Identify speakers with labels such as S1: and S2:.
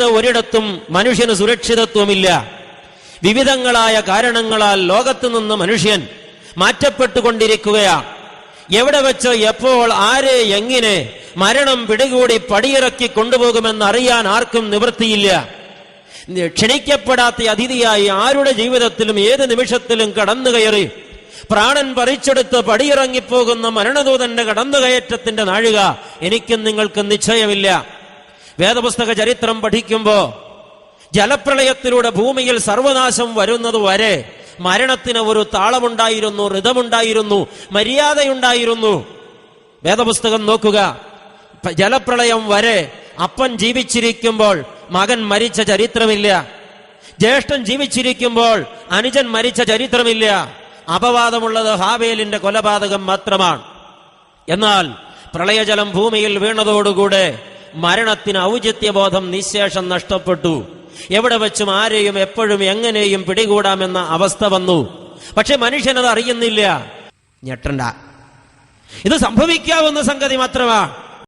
S1: ലോകത്ത് ഒരിടത്തും മനുഷ്യന് സുരക്ഷിതത്വമില്ല. വിവിധങ്ങളായ കാരണങ്ങളാൽ ലോകത്ത് നിന്ന് മനുഷ്യൻ മാറ്റപ്പെട്ടുകൊണ്ടിരിക്കുകയാണ് എവിടെ വെച്ച് എപ്പോൾ ആരെ എങ്ങനെ മരണം പിടികൂടി പടിയിറക്കി കൊണ്ടുപോകുമെന്ന് അറിയാൻ ആർക്കും നിവൃത്തിയില്ല. ക്ഷണിക്കപ്പെടാത്ത അതിഥിയായി ആരുടെ ജീവിതത്തിലും ഏത് നിമിഷത്തിലും കടന്നു കയറി പ്രാണൻ പറിച്ചെടുത്ത് പടിയിറങ്ങിപ്പോകുന്ന മരണദൂതന്റെ കടന്നുകയറ്റത്തിന്റെ നാഴിക എനിക്കും നിങ്ങൾക്കും നിശ്ചയമില്ല. വേദപുസ്തക ചരിത്രം പഠിക്കുമ്പോ ജലപ്രളയത്തിലൂടെ ഭൂമിയിൽ സർവനാശം വരുന്നത് വരെ മരണത്തിന് ഒരു താളമുണ്ടായിരുന്നു ഋതമുണ്ടായിരുന്നു മര്യാദയുണ്ടായിരുന്നു. വേദപുസ്തകം നോക്കുക. ജലപ്രളയം വരെ അപ്പൻ ജീവിച്ചിരിക്കുമ്പോൾ മകൻ മരിച്ച ചരിത്രമില്ല. ജ്യേഷ്ഠൻ ജീവിച്ചിരിക്കുമ്പോൾ അനുജൻ മരിച്ച ചരിത്രമില്ല. അപവാദമുള്ളത് ഹാവേലിന്റെ കൊലപാതകം മാത്രമാണ്. എന്നാൽ പ്രളയജലം ഭൂമിയിൽ വീണതോടുകൂടെ മരണത്തിന് ഔചിത്യബോധം നിശേഷം നഷ്ടപ്പെട്ടു. എവിടെ വെച്ചും ആരെയും എപ്പോഴും എങ്ങനെയും പിടികൂടാമെന്ന അവസ്ഥ വന്നു. പക്ഷെ മനുഷ്യനത് അറിയുന്നില്ല. ഞെട്ടണ്ട. ഇത് സംഭവിക്കാവുന്ന സംഗതി മാത്രമാണ്